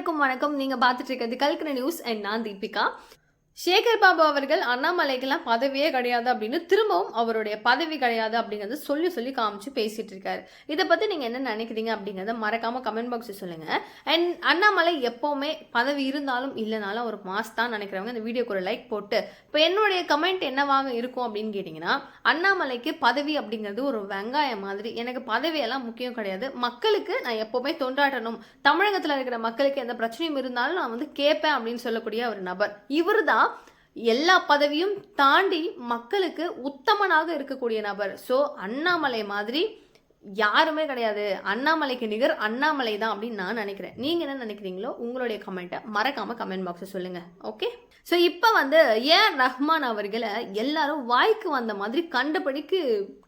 அனைவருக்கும் வணக்கம். நீங்க பார்த்துட்டு இருக்கிறது கல்கன நியூஸ். அண்ட் நான் தீபிகா. சேகர் பாபு அவர்கள் அண்ணாமலைக்கெல்லாம் பதவியே கிடையாது அப்படின்னு திரும்பவும் அவருடைய பதவி கிடையாது அப்படிங்கிறது சொல்லி சொல்லி காமிச்சு பேசிட்டு இருக்காரு. இதை பத்தி நீங்க என்ன நினைக்கிறீங்க அப்படிங்கிறத மறக்காம கமெண்ட் பாக்ஸ் சொல்லுங்க. அண்ட் அண்ணாமலை எப்பவுமே பதவி இருந்தாலும் இல்லைனாலும் ஒரு மாஸ் தான் நினைக்கிறவங்க. இந்த வீடியோக்கு ஒரு லைக் போட்டு இப்போ என்னுடைய கமெண்ட் என்னவாக இருக்கும் அப்படின்னு கேட்டிங்கன்னா அண்ணாமலைக்கு பதவி அப்படிங்கிறது ஒரு வெங்காயம் மாதிரி. எனக்கு பதவியெல்லாம் முக்கியம் கிடையாது. மக்களுக்கு நான் எப்போவுமே தொண்டாட்டணும் தமிழகத்தில் இருக்கிற மக்களுக்கு எந்த பிரச்சனையும் இருந்தாலும் நான் வந்து கேட்பேன் அப்படின்னு சொல்லக்கூடிய ஒரு நபர். இவர் தான் எல்லா பதவியும் தாண்டி மக்களுக்கு உத்தமனாக இருக்கக்கூடிய நபர். ஸோ அண்ணாமலை மாதிரி யாருமே கிடையாது. அண்ணாமலைக்கு நிகர் அண்ணாமலை தான் அப்படின்னு நான் நினைக்கிறேன். நீங்கள் என்ன நினைக்கிறீங்களோ உங்களுடைய கமெண்ட்டை மறக்காமல் கமெண்ட் பாக்ஸில் சொல்லுங்கள் ஓகே ஸோ இப்போ வந்து ஏ ரஹ்மான் அவர்களை எல்லாரும் வாய்க்கு வந்த மாதிரி கண்டபடிக்கு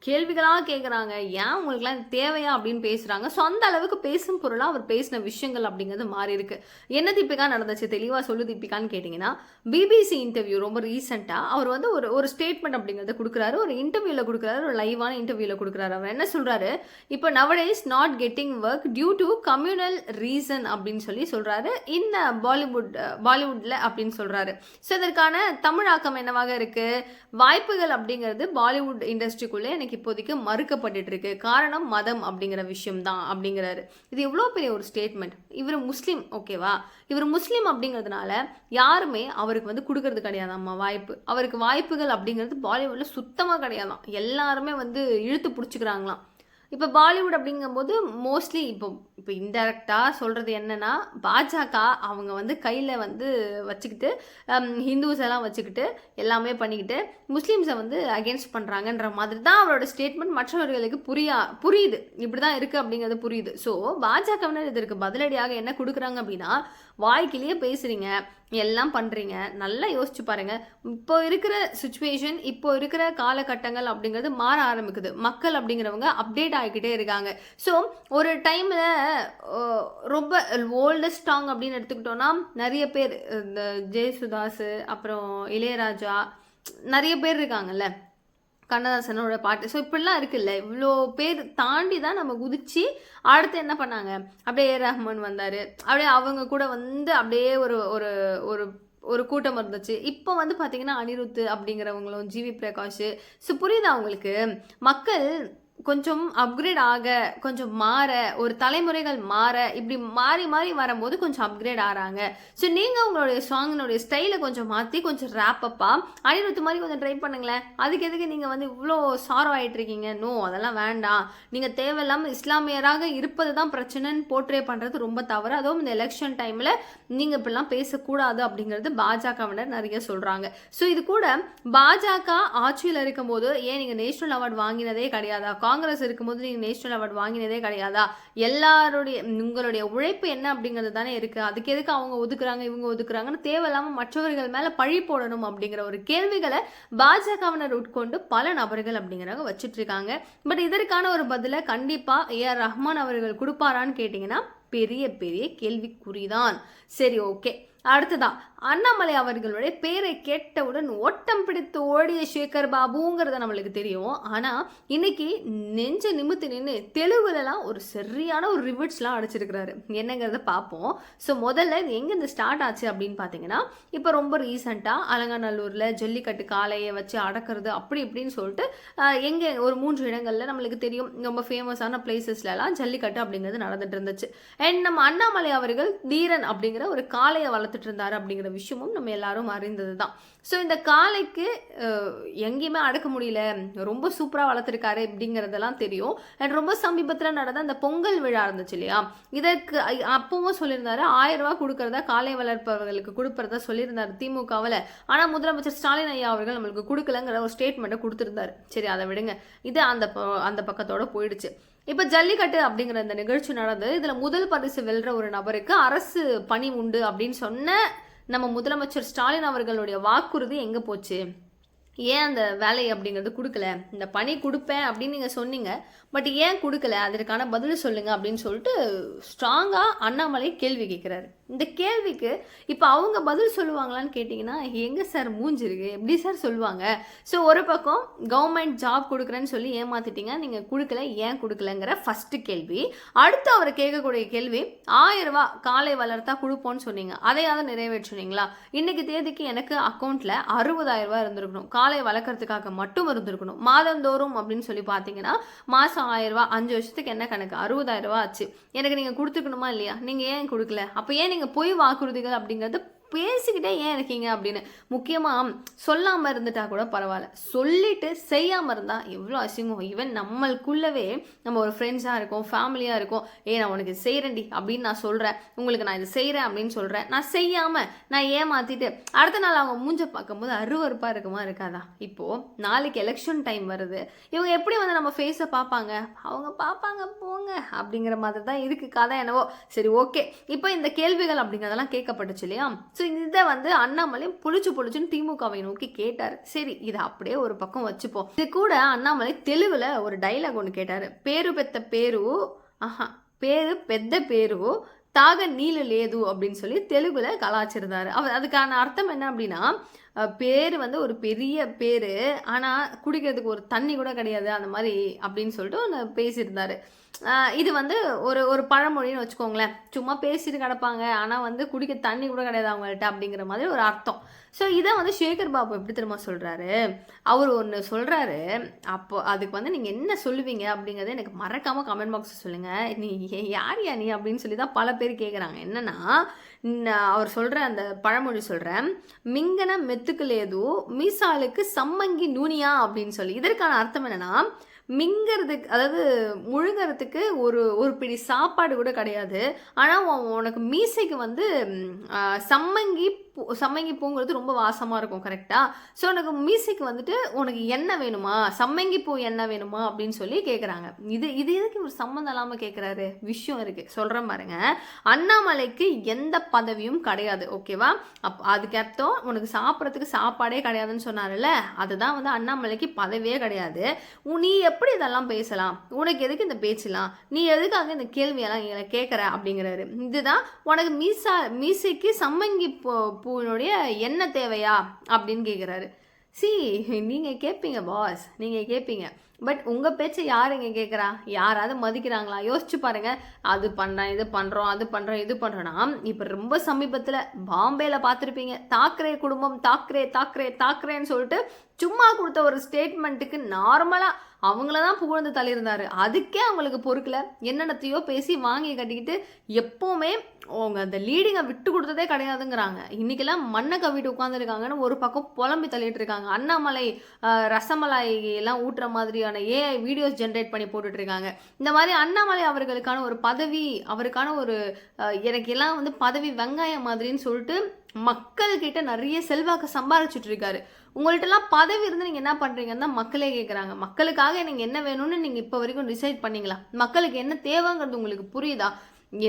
கேள்விகளாக கேட்குறாங்க ஏன் உங்களுக்குலாம் இது தேவையா அப்படின்னு பேசுகிறாங்க ஸோ அந்த அளவுக்கு பேசும் பொருளாக அவர் பேசின விஷயங்கள் அப்படிங்கிறது மாறி இருக்கு. என்ன தீபிகா நடந்துச்சு? தெளிவாக சொல்லு தீபிகான்னு கேட்டிங்கன்னா பிபிசி இன்டர்வியூ ரொம்ப ரீசெண்டாக அவர் வந்து ஒரு ஒரு ஸ்டேட்மெண்ட் அப்படிங்கிறத கொடுக்குறாரு. ஒரு இன்டர்வியூவில் கொடுக்குறாரு. ஒரு லைவான இன்டர்வியூவில் கொடுக்குறாரு. அவர் என்ன சொல்கிறாரு இப்போ nowadays not getting work due to communal reason அப்படின்னு சொல்லி சொல்கிறாரு இந்த பாலிவுட் பாலிவுட்டில் அப்படின்னு சொல்கிறாரு ஸோ இதற்கான தமிழாக்கம் என்னவாக இருக்குது வாய்ப்புகள் அப்படிங்கிறது பாலிவுட் இண்டஸ்ட்ரிக்குள்ளே எனக்கு இப்போதைக்கு மறுக்கப்பட்டுட்டு இருக்கு காரணம் மதம் அப்படிங்கிற விஷயம் தான் அப்படிங்கிறாரு. இது எவ்வளோ பெரிய ஒரு ஸ்டேட்மெண்ட் இவர் முஸ்லீம் ஓகேவா இவர் முஸ்லீம் அப்படிங்கிறதுனால யாருமே அவருக்கு வந்து கொடுக்கறது கிடையாதாம்மா வாய்ப்பு. அவருக்கு வாய்ப்புகள் அப்படிங்கிறது பாலிவுட்டில் சுத்தமாக கிடையாதாம் எல்லாருமே வந்து இழுத்து பிடிச்சிக்கிறாங்களாம். இப்போ பாலிவுட் அப்படிங்கும்போது மோஸ்ட்லி இப்போ இப்போ இன்டெரக்டாக சொல்கிறது என்னென்னா பாஜக அவங்க வந்து கையில் வந்து வச்சுக்கிட்டு ஹிந்துஸ் எல்லாம் வச்சுக்கிட்டு எல்லாமே பண்ணிக்கிட்டு முஸ்லீம்ஸை வந்து அகேன்ஸ்ட் பண்ணுறாங்கன்ற மாதிரி தான் அவரோட ஸ்டேட்மெண்ட் மற்றவர்களுக்கு புரியா புரியுது. இப்படி தான் இருக்குது அப்படிங்கிறது புரியுது. ஸோ பாஜகவினர் இதற்கு பதிலடியாக என்ன கொடுக்குறாங்க அப்படின்னா வாய்க்கிலேயே பேசுகிறீங்க எல்லாம் பண்ணுறீங்க நல்லா யோசிச்சு பாருங்கள் இப்போ இருக்கிற சுச்சுவேஷன் இப்போ இருக்கிற காலகட்டங்கள் அப்படிங்கிறது மாற ஆரம்பிக்குது. மக்கள் அப்படிங்கிறவங்க அப்டேட் ஆகிக்கிட்டே இருக்காங்க. ஸோ ஒரு டைமில் ரொம்ப ஓல்டஸ்ட் சாங் அப்படின்னு எடுத்துக்கிட்டோன்னா நிறைய பேர் இந்த ஜெயசுதாஸ் அப்புறம் இளையராஜா நிறைய பேர் இருக்காங்கல்ல. கண்ணதாசனோட பாட்டு. ஸோ இப்படிலாம் இருக்குல்ல. இவ்வளோ பேர் தாண்டி தான் நம்ம குதிச்சு அடுத்து என்ன பண்ணாங்க? அப்படியே ஏ ரஹ்மான் வந்தார். அப்படியே அவங்க கூட வந்து அப்படியே ஒரு ஒரு ஒரு ஒரு கூட்டம் இருந்துச்சு. இப்போ வந்து பார்த்தீங்கன்னா அனிருத் அப்படிங்கிறவங்களும் ஜிவி பிரகாஷ். ஸோ புரியுதா அவங்களுக்கு மக்கள் கொஞ்சம் அப்கிரேட் ஆக கொஞ்சம் மாற ஒரு தலைமுறைகள் மாற இப்படி மாறி மாறி வரும்போது கொஞ்சம் அப்கிரேட் ஆகிறாங்க ஸோ நீங்கள் உங்களுடைய சாங்கினுடைய ஸ்டைலை கொஞ்சம் மாற்றி கொஞ்சம் ரேப்பப்பாக அனிருத்து மாதிரி கொஞ்சம் ட்ரை பண்ணுங்களேன். அதுக்கு எதுக்கு நீங்கள் வந்து இவ்வளோ சாரோ ஆகிட்டு இருக்கீங்க? நோ அதெல்லாம் வேண்டாம். நீங்கள் தேவையில்லாமல் இஸ்லாமியராக இருப்பது தான் பிரச்சனைன்னு போர்ட்ரே பண்ணுறது ரொம்ப தவறு. அதுவும் இந்த எலெக்ஷன் டைமில் நீங்கள் இப்படிலாம் பேசக்கூடாது அப்படிங்கிறது பாஜகவினர் நிறைய சொல்கிறாங்க ஸோ இது கூட பாஜக ஆட்சியில் இருக்கும்போது ஏன் நீங்கள் நேஷனல் அவார்டு வாங்கினதே கிடையாதா? காங்கிரஸ் இருக்கும்போது நீங்கள் நேஷனல் அவார்டு வாங்கினதே கிடையாதா? எல்லாருடைய உங்களுடைய உழைப்பு என்ன அப்படிங்கிறது தானே இருக்குது அதுக்கு எதுக்கு அவங்க ஒதுக்குறாங்க இவங்க ஒதுக்குறாங்கன்னு தேவையில்லாமல் மற்றவர்கள் மேலே பழி போடணும் அப்படிங்கிற ஒரு கேள்விகளை பாஜகவினர் உட்கொண்டு பல நபர்கள் அப்படிங்கிறவங்க வச்சுட்டு இருக்காங்க பட் இதற்கான ஒரு பதிலை கண்டிப்பாக ஏ ஆர் ரஹ்மான் அவர்கள் கொடுப்பாரான்னு கேட்டிங்கன்னா பெரிய பெரிய கேள்விக்குறிதான். சரி ஓகே. அடுத்ததா அண்ணாமலை அவர்களுடைய பேரை கேட்டவுடன் ஓட்டம் பிடித்து ஓடிய சேகர் பாபுங்கிறத நம்மளுக்கு தெரியும். ஆனால் இன்னைக்கு நெஞ்ச நிமித்து நின்று தெலுங்குலலாம் ஒரு சரியான ஒரு ரிவர்ட்ஸ்லாம் அடிச்சிருக்கிறாரு. என்னங்கிறத பார்ப்போம் ஸோ முதல்ல இது எங்கேருந்து ஸ்டார்ட் ஆச்சு அப்படின்னு பார்த்தீங்கன்னா இப்போ ரொம்ப ரீசெண்டாக அலங்காநல்லூரில் ஜல்லிக்கட்டு காளையை வச்சு அடக்கிறது அப்படி இப்படின்னு சொல்லிட்டு எங்கே ஒரு மூன்று இடங்களில் நம்மளுக்கு தெரியும். ரொம்ப ஃபேமஸான பிளேசஸ்லலாம் ஜல்லிக்கட்டு அப்படிங்கிறது நடந்துட்டு இருந்துச்சு. அண்ட் நம்ம அண்ணாமலை அவர்கள் தீரன் அப்படிங்கிற ஒரு காளையை வளர்த்து பார்த்துட்டு இருந்தாரு அப்படிங்கிற விஷயமும் நம்ம எல்லாரும் அறிந்தது தான் ஸோ இந்த காளைக்கு எங்கேயுமே அடக்க முடியல. ரொம்ப சூப்பராக வளர்த்துருக்காரு அப்படிங்கிறதெல்லாம் தெரியும். அண்ட் ரொம்ப சமீபத்தில் நடந்த அந்த பொங்கல் விழா இருந்துச்சு இல்லையா? இதற்கு அப்பவும் சொல்லியிருந்தாரு. ஆயிரம் ரூபா கொடுக்கறதா காளை வளர்ப்பவர்களுக்கு கொடுப்பறதா சொல்லியிருந்தாரு திமுகவில். ஆனால் முதலமைச்சர் ஸ்டாலின் ஐயா அவர்கள் நம்மளுக்கு கொடுக்கலங்கிற ஒரு ஸ்டேட்மெண்ட்டை கொடுத்துருந்தாரு. சரி அதை விடுங்க. இது அந்த அந்த பக்கத்தோட போயிடுச்சு. இப்போ ஜல்லிக்கட்டு அப்படிங்கிற இந்த நிகழ்ச்சி நடந்தது. இதில் முதல் பரிசு வெல்ற ஒரு நபருக்கு அரசு பணி உண்டு அப்படின்னு சொன்ன நம்ம முதலமைச்சர் ஸ்டாலின் அவர்களுடைய வாக்குறுதி எங்கே போச்சு? ஏன் அந்த வேலை அப்படிங்கிறது கொடுக்கல? இந்த பணி கொடுப்பேன் அப்படின்னு நீங்கள் சொன்னீங்க. பட் ஏன் கொடுக்கல? அதற்கான பதில் சொல்லுங்கள் அப்படின்னு சொல்லிட்டு ஸ்ட்ராங்காக அண்ணாமலை கேள்வி கேட்குறாரு இந்த கேள்விக்கு இப்போ அவங்க பதில் சொல்லுவாங்களான்னு கேட்டிங்கன்னா எங்கே சார் மூஞ்சிருக்கு? எப்படி சார் சொல்லுவாங்க? ஸோ ஒரு பக்கம் கவர்மெண்ட் ஜாப் கொடுக்குறேன்னு சொல்லி ஏமாத்திட்டீங்க நீங்கள் கொடுக்கல ஏன் கொடுக்கலங்கிற ஃபஸ்ட்டு கேள்வி. அடுத்து அவர் கேட்கக்கூடிய கேள்வி ஆயிரம் காலை வளர்த்தா கொடுப்போம்னு சொன்னீங்க. அதையாவது நிறைவேற்றுனீங்களா? இன்னைக்கு தேதிக்கு எனக்கு அக்கௌண்ட்டில் அறுபதாயிரம் இருந்திருக்கணும். காலை வளர்க்குறதுக்காக மட்டும் இருந்திருக்கணும். மாதந்தோறும் அப்படின்னு சொல்லி பார்த்தீங்கன்னா மாதம் ஆயிரம் அஞ்சு வருஷத்துக்கு என்ன கணக்கு? அறுபதாயிரம் ரூபா ஆச்சு. எனக்கு நீங்கள் கொடுத்துக்கணுமா இல்லையா? நீங்கள் ஏன் கொடுக்கல? அப்போ ஏன் நீங்கள் பொய் வாக்குறுதிகள் அப்படிங்கிறது பேசிக்கிட்டே ஏன் இருக்கீங்க அப்படின்னு? முக்கியமாக சொல்லாமல் இருந்துட்டா கூட பரவாயில்ல. சொல்லிட்டு செய்யாமல் இருந்தால் எவ்வளோ அசிங்கம். ஈவன் நம்மளுக்குள்ளவே நம்ம ஒரு ஃப்ரெண்ட்ஸாக இருக்கோம் ஃபேமிலியாக இருக்கோம். ஏ நான் உனக்கு செய்கிறேன்டி அப்படின்னு நான் சொல்கிறேன் உங்களுக்கு நான் இது செய்கிறேன் அப்படின்னு சொல்கிறேன் நான் செய்யாமல் நான் ஏமாற்றிட்டு அடுத்த நாள் அவங்க மூஞ்ச பார்க்கும்போது அருவருப்பாக இருக்குமா இருக்காதா? இப்போது நாளைக்கு எலெக்ஷன் டைம் வருது. இவங்க எப்படி வந்து நம்ம ஃபேஸை பார்ப்பாங்க? அவங்க பார்ப்பாங்க போங்க அப்படிங்கிற மாதிரி தான் இருக்குது கதை என்னவோ? சரி ஓகே இப்போ இந்த கேள்விகள் அப்படிங்கிறதெல்லாம் கேட்கப்பட்டுச்சு இல்லையா? ஸோ ஸோ இதை வந்து அண்ணாமலை புளிச்சு புளிச்சுன்னு திமுகவை நோக்கி கேட்டார். சரி இதை அப்படியே ஒரு பக்கம் வச்சுப்போம். இது கூட அண்ணாமலை தெலுங்குல ஒரு டைலாக் ஒன்று கேட்டார். பேரு பெத்த பேரு ஆஹா பேரு பெத்த பேரு தாக நீல லேது அப்படின்னு சொல்லி தெலுங்குல கலாச்சிருந்தாரு. அவர் அதுக்கான அர்த்தம் என்ன அப்படின்னா பேர் வந்து ஒரு பெரிய பேர். ஆனால் குடிக்கிறதுக்கு ஒரு தண்ணி கூட கிடையாது அந்த மாதிரி அப்படின்னு சொல்லிட்டு ஒன்று பேசியிருந்தாரு. இது வந்து ஒரு ஒரு பழமொழின்னு வச்சுக்கோங்களேன். சும்மா பேசிட்டு கிடப்பாங்க. ஆனால் வந்து குடிக்க தண்ணி கூட கிடையாது அவங்கள்ட்ட அப்படிங்கிற மாதிரி ஒரு அர்த்தம். ஸோ இதை வந்து சேகர் பாபு எப்படி தெரியுமா சொல்கிறாரு அவர் ஒன்று சொல்கிறாரு அப்போ அதுக்கு வந்து நீங்கள் என்ன சொல்லுவீங்க அப்படிங்கிறத எனக்கு மறக்காமல் கமெண்ட் பாக்ஸில் சொல்லுங்கள் நீ யார் யா நீ அப்படின்னு சொல்லி தான் பல பேர் கேட்குறாங்க என்னென்னா அவர் சொல்கிற அந்த பழமொழி சொல்கிறேன் மிங்கன மெத்துக்கு மீசாலுக்கு சம்மங்கி நூனியா அப்படின்னு சொல்லி. இதற்கான அர்த்தம் என்னன்னா மிங்கிறதுக்கு அதாவது முழுங்கிறதுக்கு ஒரு ஒரு பிடி சாப்பாடு கூட கிடையாது. ஆனால் உனக்கு மீசைக்கு வந்து சம்மங்கி பூ சம்மங்கி பூங்கிறது ரொம்ப வாசமாக இருக்கும் கரெக்டாக ஸோ உனக்கு மீசைக்கு வந்துட்டு உனக்கு எண்ணெய் வேணுமா? சம்மங்கி பூ எண்ணெய் வேணுமா? அப்படின்னு சொல்லி கேட்குறாங்க இது இது எதுக்கு இவர் சம்மந்தம் இல்லாமல் கேட்குறாரு விஷயம் இருக்குது சொல்கிறேன் பாருங்க. அண்ணாமலைக்கு எந்த பதவியும் கிடையாது ஓகேவா அப் அதுக்கு அர்த்தம் உனக்கு சாப்பிட்றதுக்கு சாப்பாடே கிடையாதுன்னு சொன்னார்ல அதுதான் வந்து அண்ணாமலைக்கு பதவியே கிடையாது. உ- நீ எப்படி இதெல்லாம் பேசலாம்? உனக்கு எதுக்கு இந்த பேச்சலாம்? நீ எதுக்காக இந்த கேள்வியெல்லாம் எங்களை கேட்குற? அப்படிங்கிறாரு. இதுதான் உனக்கு மீசா மீசைக்கு சம்மங்கி பூ பூவினுடைய என்ன தேவையா? அப்படின்னு கேட்குறாரு. சி நீங்கள் கேட்பீங்க பாஸ் நீங்கள் கேட்பீங்க. பட் உங்கள் பேச்சை யார் இங்கே கேட்குறா யாராவது மதிக்கிறாங்களா? யோசிச்சு பாருங்கள் அது பண்ணுறேன் இது பண்ணுறோம் அது பண்ணுறோம் இது பண்ணுறோன்னா இப்போ ரொம்ப சமீபத்தில் பாம்பேயில் பார்த்துருப்பீங்க தாக்கரே குடும்பம் தாக்கரே தாக்கரே தாக்கரேன்னு சொல்லிட்டு சும்மா கொடுத்த ஒரு ஸ்டேட்மெண்ட்டுக்கு நார்மலாக அவங்கள தான் புகழ்ந்து தள்ளியிருந்தாரு. அதுக்கே அவங்களுக்கு பொறுக்கல. என்னென்னத்தையோ பேசி வாங்கி கட்டிக்கிட்டு எப்போவுமே அவங்க அந்த லீடிங்கை விட்டு கொடுத்ததே கிடையாதுங்கிறாங்க. இன்றைக்கெல்லாம் மண்ணை கவிட்டு உட்காந்துருக்காங்கன்னு ஒரு பக்கம் புலம்பி தள்ளிட்டு இருக்காங்க. அண்ணாமலை ரசமலாய் எல்லாம் ஊட்டுற மாதிரியான ஏஐ வீடியோஸ் ஜென்ரேட் பண்ணி போட்டுட்டு இருக்காங்க இந்த மாதிரி அண்ணாமலை அவர்களுக்கான ஒரு பதவி அவருக்கான ஒரு எனக்கு எல்லாம் வந்து பதவி வெங்காயம் மாதிரின்னு சொல்லிட்டு மக்கள்கிட்ட நிறைய செல்வாக்கு சம்பாரிச்சிட்டு இருக்காரு உங்கள்ட்டலாம் பதவி இருந்து நீங்கள் என்ன பண்ணுறீங்கன்னு தான் மக்களே கேட்குறாங்க மக்களுக்காக நீங்கள் என்ன வேணும்னு நீங்கள் இப்போ வரைக்கும் டிசைட் பண்ணீங்களா? மக்களுக்கு என்ன தேவைங்கிறது உங்களுக்கு புரியுதா?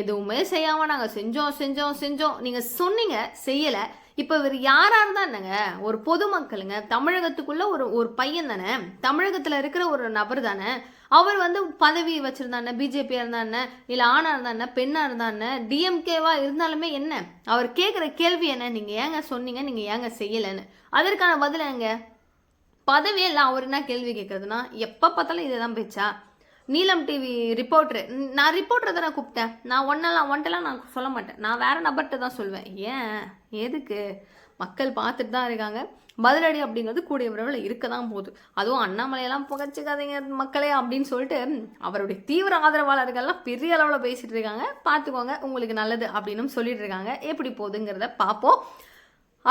எதுவுமே செய்யாமல் நாங்கள் செஞ்சோம் செஞ்சோம் செஞ்சோம். நீங்கள் சொன்னீங்க செய்யலை. இப்போ இவர் யாராக இருந்தா என்னங்க ஒரு பொதுமக்களுங்க. தமிழகத்துக்குள்ள ஒரு ஒரு பையன் தானே. தமிழகத்தில் இருக்கிற ஒரு நபர் தானே. அவர் வந்து பதவி வச்சிருந்தானே பிஜேபியாக இருந்தானே இல்லை ஆணாக இருந்தானே பெண்ணாக இருந்தானே டிஎம்கேவாக இருந்தாலுமே என்ன? அவர் கேட்குற கேள்வி என்ன? நீங்கள் ஏங்க சொன்னீங்க நீங்கள் ஏங்க செய்யலைன்னு. அதற்கான பதில் எங்க பதவியே இல்லை. அவர் என்ன கேள்வி கேட்குறதுனா எப்போ பார்த்தாலும் இதை தான் பேச்சா? நீலம் டிவி ரிப்போர்ட்ரு நான் ரிப்போர்ட்டரை தான் கூப்பிட்டேன். நான் ஒன்றெல்லாம் ஒன்ட்டெல்லாம் நான் சொல்ல மாட்டேன். நான் வேறு நபர்கிட்ட தான் சொல்வேன். ஏன்? எதுக்கு? மக்கள் பார்த்துட்டு தான் இருக்காங்க. பதிலடி அப்படிங்கிறது கூடிய விரைவில் இருக்க தான் போகுது. அதுவும் அண்ணாமலையெல்லாம் புகச்சிக்காதீங்க மக்களே அப்படின்னு சொல்லிட்டு அவருடைய தீவிர ஆதரவாளர்கள்லாம் பெரிய அளவில் பேசிகிட்டு இருக்காங்க. பார்த்துக்கோங்க உங்களுக்கு நல்லது அப்படின்னு சொல்லிட்டு இருக்காங்க. எப்படி போகுதுங்கிறத பார்ப்போம்.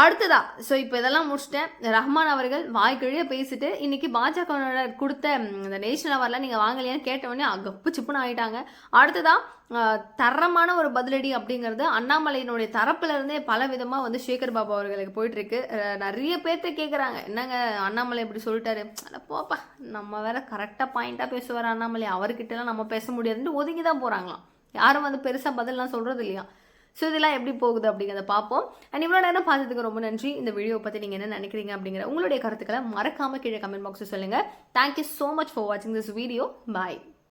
அடுத்ததா ஸோ இப்போ இதெல்லாம் முடிச்சிட்டேன். ரஹ்மான் அவர்கள் வாய்க்கிழிய பேசிட்டு இன்னைக்கு பாஜகவினர் கொடுத்த இந்த நேஷனல் அவார்டில் நீங்கள் வாங்கலையான்னு கேட்டவொடனே கப்பு சிப்புன்னு ஆகிட்டாங்க அடுத்ததா தரமான ஒரு பதிலடி அப்படிங்கிறது அண்ணாமலையினுடைய தரப்புலேருந்தே பல விதமாக வந்து சேகர் பாபு அவர்களுக்கு போயிட்டுருக்கு. நிறைய பேர்த்த கேட்குறாங்க என்னங்க அண்ணாமலை இப்படி சொல்லிட்டாரு? அதை போப்பா நம்ம வேற கரெக்டாக பாயிண்டாக பேசுவார் அண்ணாமலை. அவர்கிட்டலாம் நம்ம பேச முடியாதுன்ட்டு ஒதுங்கி தான் போகிறாங்களாம் யாரும் வந்து பெருசாக பதிலாம் சொல்கிறது இல்லையா ஸோ இதெல்லாம் எப்படி போகுது அப்படிங்கிறத பார்ப்போம். அண்ட் இவ்வளோ நேரம் பார்த்ததுக்கு ரொம்ப நன்றி. இந்த வீடியோ பற்றி நீங்கள் என்ன நினைக்கிறீங்க அப்படிங்கிற உங்களுடைய கருத்துக்களை மறக்காமல் கீழே கமெண்ட் பாக்ஸில் சொல்லுங்கள் thank you so much for வாட்சிங் திஸ் வீடியோ பாய்